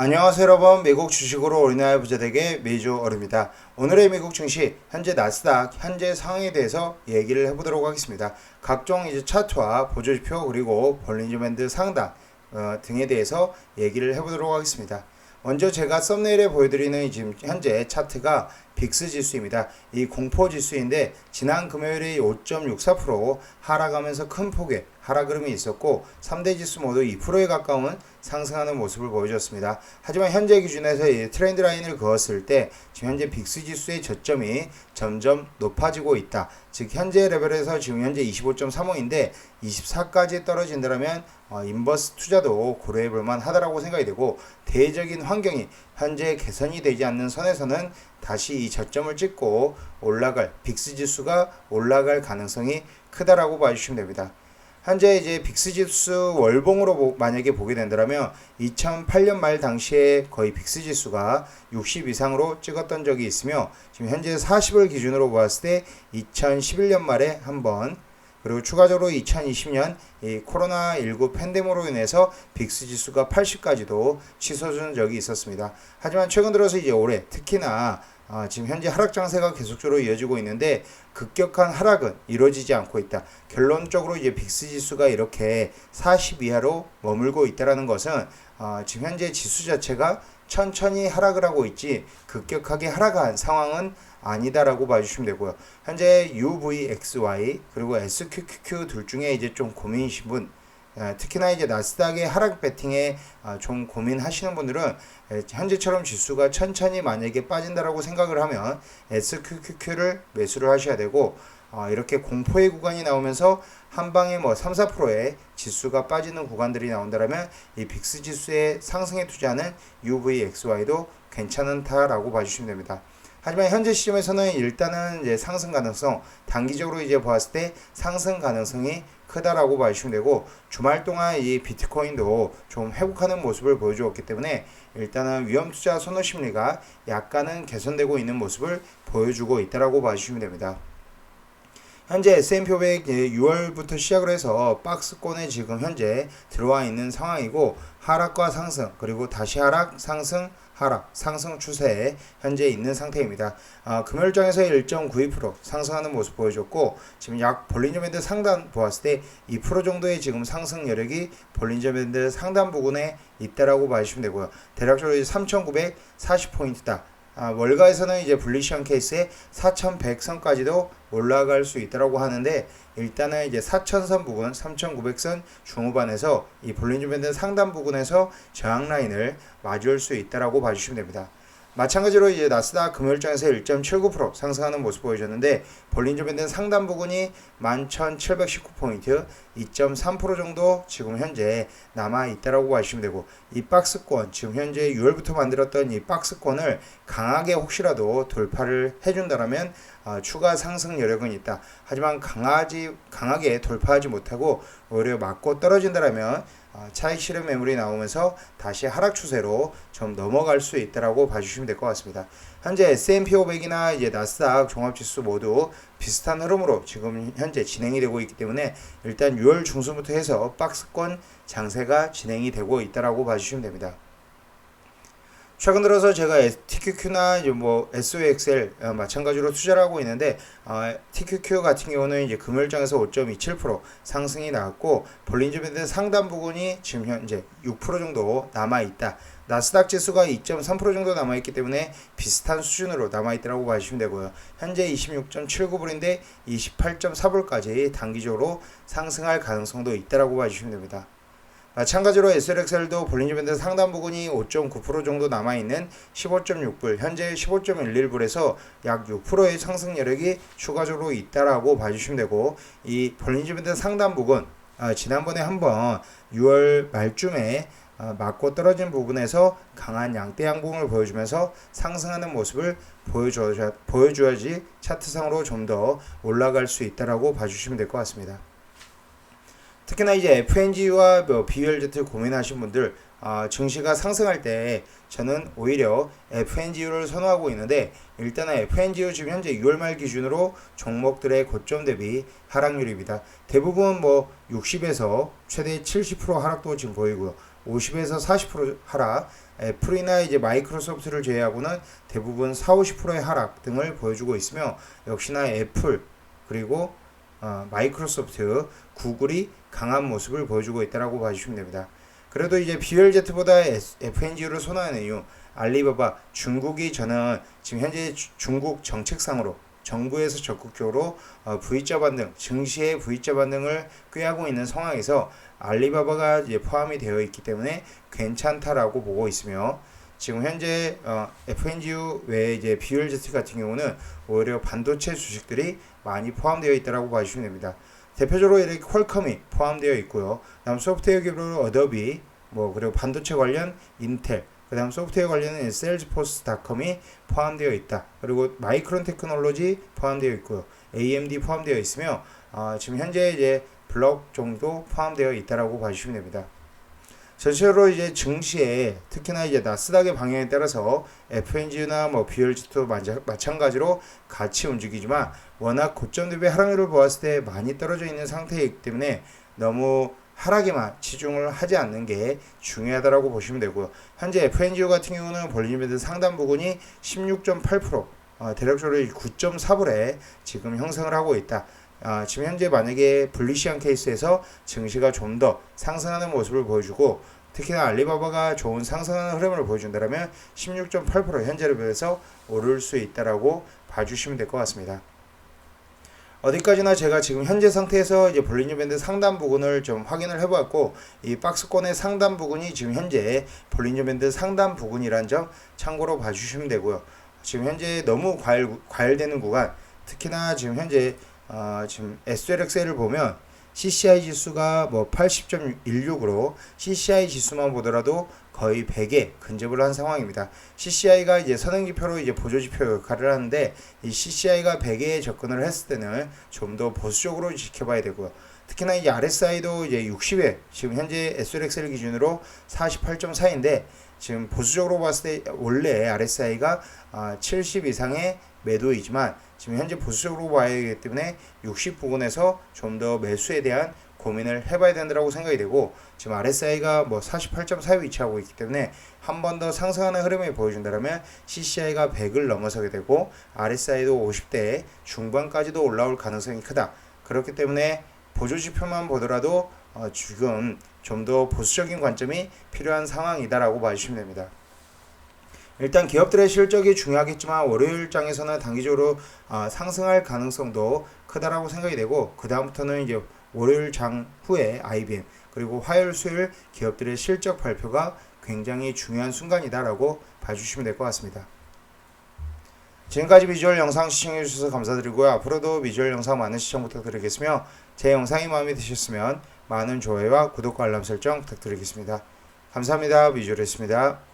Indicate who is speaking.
Speaker 1: 안녕하세요 여러분. 미국 주식으로 우리나라 부자되게 매주 어릅니다. 오늘의 미국 증시 현재 나스닥 현재 상황에 대해서 얘기를 해보도록 하겠습니다. 각종 이제 차트와 보조지표 그리고 볼린저 밴드 상단 어, 등에 대해서 얘기를 해보도록 하겠습니다. 먼저 제가 썸네일에 보여드리는 지금 현재 차트가 빅스 지수입니다. 이 공포 지수인데 지난 금요일에 5.64% 하락하면서 큰 폭의 하락 흐름이 있었고 3대 지수 모두 2%에 가까운 상승하는 모습을 보여줬습니다. 하지만 현재 기준에서 이 트렌드 라인을 그었을 때 지금 현재 빅스 지수의 저점이 점점 높아지고 있다. 즉 현재 레벨에서 지금 현재 25.35인데 24까지 떨어진다면 어, 인버스 투자도 고려해 볼 만하다라고 생각이 되고 대적인 환경이 현재 개선이 되지 않는 선에서는 다시 이 저점을 찍고 올라갈 빅스 지수가 올라갈 가능성이 크다라고 봐주시면 됩니다. 현재 이제 빅스 지수 월봉으로 보- 만약에 보게 된다면 2008년 말 당시에 거의 빅스 지수가 60 이상으로 찍었던 적이 있으며 지금 현재 40을 기준으로 보았을 때 2011년 말에 한번 그리고 추가적으로 2020년 이 코로나19 팬데믹으로 인해서 빅스 지수가 80까지도 치솟은 적이 있었습니다. 하지만 최근 들어서 이제 올해 특히나 아, 지금 현재 하락 장세가 계속적으로 이어지고 있는데 급격한 하락은 이루어지지 않고 있다. 결론적으로 이제 빅스 지수가 이렇게 40 이하로 머물고 있다라는 것은 아, 지금 현재 지수 자체가 천천히 하락을 하고 있지 급격하게 하락한 상황은 아니다라고 봐주시면 되고요. 현재 UVXY 그리고 SQQQ 둘 중에 이제 좀 고민이신 분 아, 특히나 이제 나스닥의 하락 배팅에 아, 좀 고민하시는 분들은 에, 현재처럼 지수가 천천히 만약에 빠진다라고 생각을 하면 SQQQ를 매수를 하셔야 되고 아, 이렇게 공포의 구간이 나오면서 한 방에 뭐 3, 4%의 지수가 빠지는 구간들이 나온다면 이 빅스 지수의 상승에 투자하는 UVXY도 괜찮다라고 봐주시면 됩니다. 하지만 현재 시점에서는 일단은 이제 상승 가능성 단기적으로 이제 보았을 때 상승 가능성이 크다라고 봐주시면 되고 주말 동안 이 비트코인도 좀 회복하는 모습을 보여주었기 때문에 일단은 위험 투자 선호 심리가 약간은 개선되고 있는 모습을 보여주고 있다라고 봐주시면 됩니다. 현재 S&P 500 6월부터 시작을 해서 박스권에 지금 현재 들어와 있는 상황이고 하락과 상승 그리고 다시 하락 상승 하락 상승 추세에 현재 있는 상태입니다. 아, 금요일장에서 1.92% 상승하는 모습 보여줬고 지금 약 볼린저 밴드 상단 보았을 때 2% 정도의 지금 상승 여력이 볼린저 밴드 상단 부근에 있다라고 봐주시면 되고요. 대략적으로 3,940포인트다. 아, 월가에서는 이제 블리시한 케이스에 4,100선까지도 올라갈 수 있다라고 하는데 일단은 이제 4,000선 부근, 3,900선 중후반에서 이 볼린저 밴드 상단 부근에서 저항 라인을 마주할 수 있다라고 봐주시면 됩니다. 마찬가지로 이제 나스닥 금요일장에서 1.79% 상승하는 모습 보여줬는데 볼린저 밴드 상단 부근이 11,719포인트 2.3% 정도 지금 현재 남아 있다라고 봐주시면 되고 이 박스권 지금 현재 6월부터 만들었던 이 박스권을 강하게 혹시라도 돌파를 해준다라면 어, 추가 상승 여력은 있다. 하지만 강하지 강하게 돌파하지 못하고 오히려 맞고 떨어진다라면 어, 차익 실현 매물이 나오면서 다시 하락 추세로 좀 넘어갈 수 있다라고 봐주시면 될 것 같습니다. 현재 S&P 500이나 이제 나스닥 종합지수 모두 비슷한 흐름으로 지금 현재 진행이 되고 있기 때문에 일단 6월 중순부터 해서 박스권 장세가 진행이 되고 있다라고 봐주시면 됩니다. 최근 들어서 제가 TQQ나 이제 뭐 SOXL 어, 마찬가지로 투자를 하고 있는데 어, TQQ 같은 경우는 이제 금요일장에서 5.27% 상승이 나왔고 볼린저 밴드 상단 부분이 지금 현재 6% 정도 남아 있다. 나스닥 지수가 2.3% 정도 남아 있기 때문에 비슷한 수준으로 남아 있다고 봐주시면 되고요. 현재 26.79불인데 28.4불까지 단기적으로 상승할 가능성도 있다라고 봐주시면 됩니다. 마찬가지로 SLXL도 볼린저 밴드 상단 부분이 5.9% 정도 남아있는 15.6불, 현재 15.11불에서 약 6%의 상승 여력이 추가적으로 있다라고 봐주시면 되고, 이 볼린저 밴드 상단 부분, 아, 지난번에 한번 6월 말쯤에 아, 맞고 떨어진 부분에서 강한 양대 양봉을 보여주면서 상승하는 모습을 보여줘야, 보여줘야지 차트상으로 좀 더 올라갈 수 있다라고 봐주시면 될 것 같습니다. 특히나 이제 FNG와 뭐 BLZ 고민하신 분들 아, 증시가 상승할 때 저는 오히려 FNGU를 선호하고 있는데 일단은 FNGU 지금 현재 6월 말 기준으로 종목들의 고점 대비 하락률입니다. 대부분 뭐 60에서 최대 70% 하락도 지금 보이고요. 50에서 40% 하락, 애플이나 이제 마이크로소프트를 제외하고는 대부분 4, 50%의 하락 등을 보여주고 있으며 역시나 애플 그리고 어, 마이크로소프트, 구글이 강한 모습을 보여주고 있다라고 봐주시면 됩니다. 그래도 이제 BLZ보다 FNG를 선호하는 이유 알리바바 중국이 저는 지금 현재 주- 중국 정책상으로 정부에서 적극적으로 어, V자 반등, 증시의 V자 반등을 꾀하고 있는 상황에서 알리바바가 이제 포함이 되어 있기 때문에 괜찮다라고 보고 있으며 지금 현재 어, FNGU 외에 이제 BLZ 같은 경우는 오히려 반도체 주식들이 많이 포함되어 있다라고 봐주시면 됩니다. 대표적으로 이렇게 퀄컴이 포함되어 있고요. 다음 소프트웨어 기업으로 어도비, 뭐 그리고 반도체 관련 인텔, 그다음 소프트웨어 관련은 셀즈포스닷컴이 포함되어 있다. 그리고 마이크론 테크놀로지 포함되어 있고요. AMD 포함되어 있으며 어, 지금 현재 이제 블록 정도 포함되어 있다라고 봐주시면 됩니다. 전체적으로 이제 증시에 특히나 이제 나스닥의 방향에 따라서 FNG나 뭐 BLG도 마찬가지로 같이 움직이지만 워낙 고점 대비 하락률을 보았을 때 많이 떨어져 있는 상태이기 때문에 너무 하락에만 치중을 하지 않는 게 중요하다라고 보시면 되고요. 현재 FNGO 같은 경우는 볼리즘밴드 상단 부근이 16.8% 어, 대략적으로 9.4불에 지금 형성을 하고 있다. 아, 지금 현재 만약에 불리시한 케이스에서 증시가 좀 더 상승하는 모습을 보여주고 특히나 알리바바가 좋은 상승하는 흐름을 보여준다면 16.8% 현재 레벨에서 오를 수 있다라고 봐주시면 될 것 같습니다. 어디까지나 제가 지금 현재 상태에서 이제 볼리뉴 밴드 상단 부분을 좀 확인을 해보았고 이 박스권의 상단 부분이 지금 현재 볼리뉴 밴드 상단 부분이란 점 참고로 봐주시면 되고요. 지금 현재 너무 과열 과열되는 구간 특히나 지금 현재 어, 지금 SLX를 보면 CCI 지수가 뭐 80.16으로 CCI 지수만 보더라도 거의 100에 근접을 한 상황입니다. CCI가 이제 선행지표로 이제 보조지표 역할을 하는데 이 CCI가 100에 접근을 했을 때는 좀 더 보수적으로 지켜봐야 되고요. 특히나 이제 RSI도 이제 60에 지금 현재 SLX를 기준으로 48.4인데 지금 보수적으로 봤을 때 원래 RSI가 70 이상의 매도이지만 지금 현재 보수적으로 봐야 하기 때문에 60 부근에서 좀 더 매수에 대한 고민을 해봐야 된다고 생각이 되고 지금 RSI가 뭐 48.4에 위치하고 있기 때문에 한 번 더 상승하는 흐름을 보여준다면 CCI가 100을 넘어서게 되고 RSI도 50대 중반까지도 올라올 가능성이 크다. 그렇기 때문에 보조지표만 보더라도 어, 지금 좀 더 보수적인 관점이 필요한 상황이다라고 봐주시면 됩니다. 일단 기업들의 실적이 중요하겠지만 월요일 장에서는 단기적으로 아, 상승할 가능성도 크다라고 생각이 되고 그 다음부터는 이제 월요일 장 후에 IBM 그리고 화요일 수요일 기업들의 실적 발표가 굉장히 중요한 순간이다라고 봐주시면 될 것 같습니다. 지금까지 비주얼 영상 시청해 주셔서 감사드리고요. 앞으로도 비주얼 영상 많은 시청 부탁드리겠으며 제 영상이 마음에 드셨으면 많은 좋아요와 구독과 알람 설정 부탁드리겠습니다. 감사합니다. 비주얼이었습니다.